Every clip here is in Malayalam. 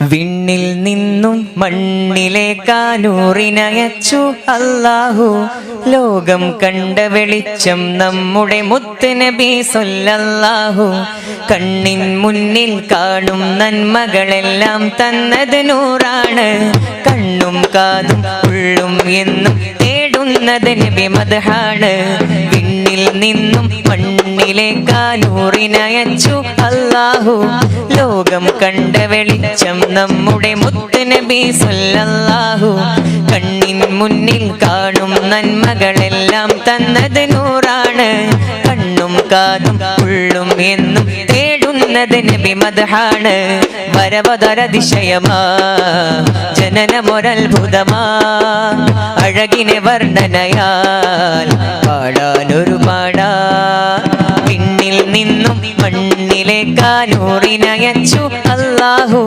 വിണ്ണിൽ നിന്നും മണ്ണിലേക്കാനൂറിനയച്ചു അല്ലാഹു. ലോകം കണ്ട വെളിച്ചം നമ്മുടെ മുത്തനബി സൊല്ലാഹു കണ്ണിൻ മുന്നിൽ കാണും നന്മകളെല്ലാം തന്നത് നൂറാണ്. കണ്ണും കാതും ഉള്ളും എന്നും തേടുന്നത് നബി നിന്നും മണ്ണിലേക്കാനൂറിനയച്ചു അല്ലാഹു. ലോകം കണ്ട വെളിച്ചം നമ്മുടെ മുത്തനബി സല്ലല്ലാഹു. കണ്ണിൻ മുന്നിൽ കാണും നന്മകളെല്ലാം തന്നത് നൂറാണ്. കണ്ണും കാതും ഉള്ളും എന്നും തേടുന്നത് നബി മദഹാണ് വരവതരതിശയമാ ജനനമൊരത്ഭുതമാ അഴകിനെ വർണനയാൽ പാടാനൊരു പാടാ. പിന്നിൽ നിന്നും മണ്ണിലെ മണ്ണിലേക്കാനൂറിനയച്ചു അല്ലാഹു.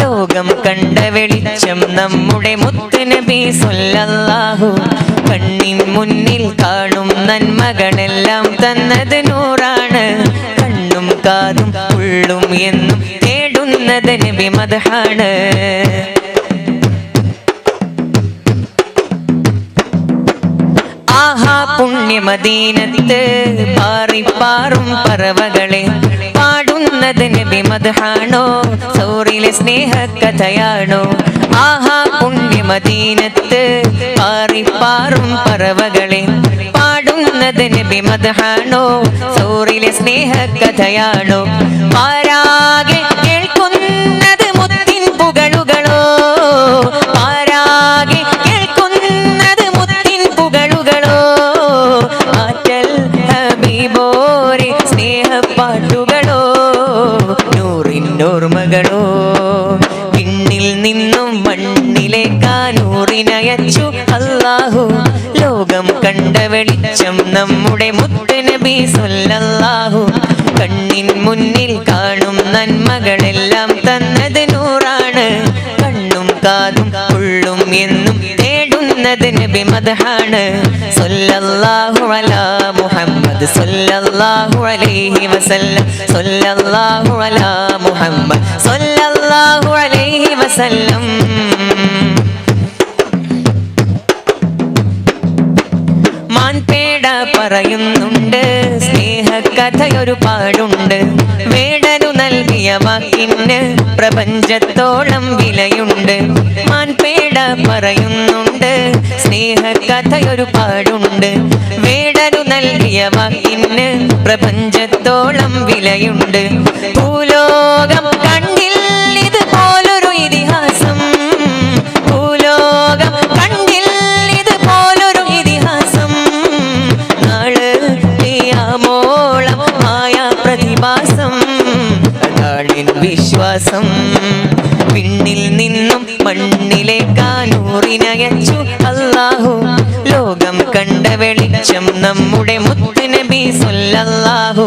ലോകം കണ്ട വെളിച്ചം നമ്മുടെ മുത്തുനബി സൊല്ലാഹു കണ്ണിൻ മുന്നിൽ കാണും നന്മകളെല്ലാം തന്നത് നൂറാണ്. കാതും ഉള്ളും എന്നും തേടുന്നത് നബി ആഹാ പുണ്യമദീനത്ത് പാറിപ്പാറും പറവകളെ പാടുന്നത് നബി മദ്ഹാണോ സൗറിലെ സ്നേഹക്കഥയാണോ ആഹാ പുണ്യമദീനത്ത് പാറിപ്പാറും പറവകളെ പാടുന്നത് നബി മദ്ഹാണോ സ്നേഹ സ്നേഹകഥയാണോ ആരാകെ കേൾക്കുന്നത് മുത്തിൻ പുകളുകളോ ആരാകെ കേൾക്കുന്നത് മുത്തിൻ പുകളുകളോ ആറ്റൽ ഹബീബോരെ സ്നേഹപ്പാട്ടുകളോ? ഓർമ്മകളോ? പിന്നിൽ നിന്നും മണ്ണിലേക്കാനൂറിനയച്ചു അല്ലാഹു. ലോകം കണ്ട വെളിച്ചം നമ്മുടെ മുത്തനബി സൊല്ലാഹു കണ്ണിൻ മുന്നിൽ കാണും നന്മകളെല്ലാം തന്നത് നൂറാണ്. കണ്ണും കാതും ഉള്ളും എന്നും തേടുന്നത് നബി മദഹാണ്. സൊല്ലാഹു അലാ മുഹമ്മദ് സൊല്ലാഹു അലൈഹി വസല്ലം. സൊല്ലാഹു അലാ മുഹമ്മദ് സൊല്ലാഹു അലൈഹി വസല്ലം. പറയുന്നുണ്ട്. സ്നേഹകഥയൊരു പാടുണ്ട് വേടനു നൽകിയ വാക്കിന് പ്രപഞ്ചത്തോളം വിലയുണ്ട്. മാൻപേട പറയുന്നുണ്ട്. സ്നേഹകഥയൊരു പാടുണ്ട് വേടനു നൽകിയ വാക്കിന് പ്രപഞ്ചത്തോളം വിലയുണ്ട്. ഭൂലോകം വിശ്വാസം പിന്നിൽ നിന്നും മണ്ണിലെ മണ്ണിലേക്കാനൂറിനയച്ചു അല്ലാഹു. ലോകം കണ്ട വെളിച്ചം നമ്മുടെ മുത്തുനബി സൊല്ലാഹു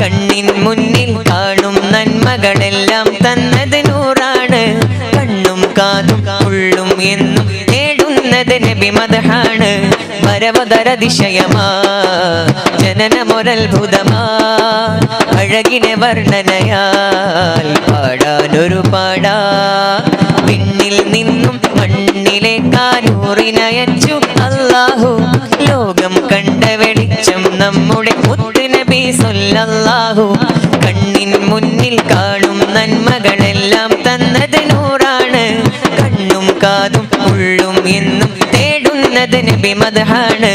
കണ്ണിൻ മുന്നിൽ കാണും നന്മകളെല്ലാം തന്നത് നൂറാണ്. കണ്ണും കാതും ഉള്ളും എന്നും തേടുന്നത് നബി മദഹാണ്. വരവതരതിശയമാ ജനനമൊരത്ഭുതമാ. അഴകിനെ വർണനയാൽ പാടാനൊരു പാടാ. പിന്നിൽ നിന്നും മണ്ണിലെ കാനൂറിനയച്ചു അല്ലാഹു. ലോകം കണ്ട വെളിച്ചം നമ്മുടെ മുത്തുനബി സൊല്ലാഹു കണ്ണിൻ മുന്നിൽ കാണും നന്മകളെല്ലാം തന്നത് നൂറാണ്. കണ്ണും കാതും ഉള്ളും എന്നും തേടുന്നത് നബി മദഹാണ്.